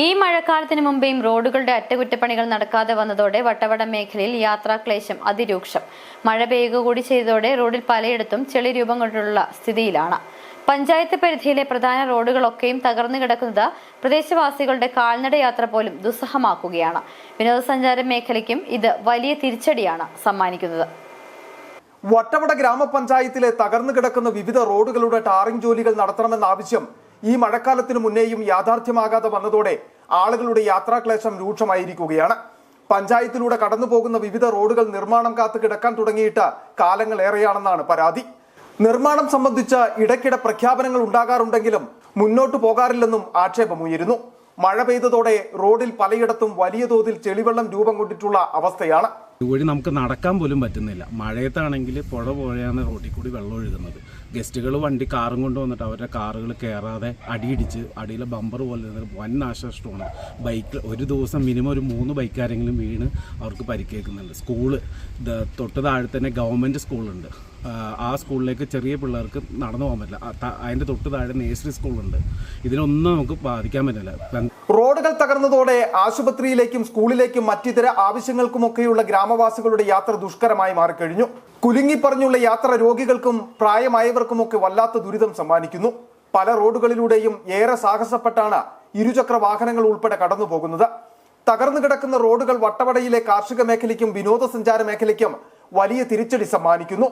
ഈ മഴക്കാലത്തിന് മുമ്പേയും റോഡുകളുടെ അറ്റകുറ്റപ്പണികൾ നടക്കാതെ വന്നതോടെ വട്ടവട മേഖലയിൽ യാത്രാക്ലേശം അതിരൂക്ഷം. മഴ പെയ്യുക കൂടി ചെയ്തതോടെ റോഡിൽ പലയിടത്തും ചെളി രൂപം കൊണ്ടുള്ള സ്ഥിതിയിലാണ്. പഞ്ചായത്ത് പരിധിയിലെ പ്രധാന റോഡുകളൊക്കെയും തകർന്നു കിടക്കുന്നത് പ്രദേശവാസികളുടെ കാൽനട യാത്ര പോലും ദുസ്സഹമാക്കുകയാണ്. വിനോദസഞ്ചാര മേഖലയ്ക്കും ഇത് വലിയ തിരിച്ചടിയാണ് സമ്മാനിക്കുന്നത്. വട്ടവട ഗ്രാമപഞ്ചായത്തിലെ തകർന്നു കിടക്കുന്ന വിവിധ റോഡുകളുടെ ടാറിംഗ് ജോലികൾ നടത്തണമെന്ന ആവശ്യം ഈ മഴക്കാലത്തിന് മുന്നേയും യാഥാർത്ഥ്യമാകാതെ വന്നതോടെ ആളുകളുടെ യാത്രാക്ലേശം രൂക്ഷമായിരിക്കുകയാണ്. പഞ്ചായത്തിലൂടെ കടന്നു പോകുന്ന വിവിധ റോഡുകൾ നിർമ്മാണം കാത്തു കിടക്കാൻ തുടങ്ങിയിട്ട് കാലങ്ങളേറെയാണെന്നാണ് പരാതി. നിർമ്മാണം സംബന്ധിച്ച് ഇടയ്ക്കിടെ പ്രഖ്യാപനങ്ങൾ ഉണ്ടാകാറുണ്ടെങ്കിലും മുന്നോട്ടു പോകാറില്ലെന്നും ആക്ഷേപമുയരുന്നു. മഴ പെയ്തതോടെ റോഡിൽ പലയിടത്തും വലിയ തോതിൽ ചെളിവെള്ളം രൂപം കൊണ്ടിട്ടുള്ള അവസ്ഥയാണ്. ഇതുവഴി നമുക്ക് നടക്കാൻ പോലും പറ്റുന്നില്ല. മഴയത്താണെങ്കിൽ പുഴ പുഴയാണ് റോഡിൽ കൂടി വെള്ളം ഒഴുകുന്നത്. ഗസ്റ്റുകൾ വണ്ടി കാറും കൊണ്ടുവന്നിട്ട് അവരുടെ കാറുകൾ കയറാതെ അടിയിടിച്ച് അടിയിലെ ബമ്പർ പോലെ വൻ നാശനഷ്ടമാണ്. ബൈക്ക് ഒരു ദിവസം മിനിമം ഒരു മൂന്ന് ബൈക്കാരെങ്കിലും വീണ് അവർക്ക് പരിക്കേൽക്കുന്നുണ്ട്. സ്കൂൾ തൊട്ട് താഴെ തന്നെ ഗവൺമെന്റ് സ്കൂളുണ്ട്. ആ, സ്കൂളിലേക്ക് ചെറിയ പിള്ളേർക്ക് നടന്നു പോകാൻ പറ്റില്ല. അതിന്റെ തൊട്ട് താഴെ നേഴ്സറി സ്കൂളുണ്ട്. ഇതിനൊന്നും നമുക്ക് ബാധിക്കാൻ പറ്റില്ല. റോഡുകൾ തകർന്നതോടെ ആശുപത്രിയിലേക്കും സ്കൂളിലേക്കും മറ്റിതര ആവശ്യങ്ങൾക്കുമൊക്കെയുള്ള ഗ്രാമവാസികളുടെ യാത്ര ദുഷ്കരമായി മാറിക്കഴിഞ്ഞു. കുലുങ്ങി പറഞ്ഞുള്ള യാത്ര രോഗികൾക്കും പ്രായമായവർക്കുമൊക്കെ വല്ലാത്ത ദുരിതം സമ്മാനിക്കുന്നു. പല റോഡുകളിലൂടെയും ഏറെ സാഹസപ്പെട്ടാണ് ഇരുചക്ര വാഹനങ്ങൾ ഉൾപ്പെടെ കടന്നു പോകുന്നത് തകർന്നു കിടക്കുന്ന റോഡുകൾ വട്ടവടയിലെ കാർഷിക മേഖലയ്ക്കും വിനോദസഞ്ചാര മേഖലയ്ക്കും വലിയ തിരിച്ചടി സമ്മാനിക്കുന്നു.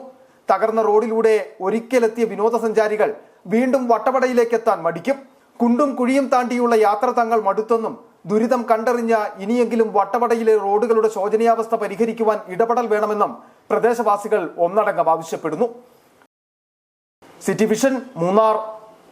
തകർന്ന റോഡിലൂടെ ഒരിക്കലെത്തിയ വിനോദസഞ്ചാരികൾ വീണ്ടും വട്ടവടയിലേക്ക് എത്താൻ മടിക്കും. കുണ്ടും കുഴിയും താണ്ടിയുള്ള യാത്ര തങ്ങൾ മടുത്തെന്നും ദുരിതം കണ്ടറിഞ്ഞ ഇനിയെങ്കിലും വട്ടവടയിലെ റോഡുകളുടെ ശോചനീയാവസ്ഥ പരിഹരിക്കുവാൻ ഇടപെടൽ വേണമെന്നും പ്രദേശവാസികൾ ഒന്നടങ്കം ആവശ്യപ്പെടുന്നു. City vision Munnar.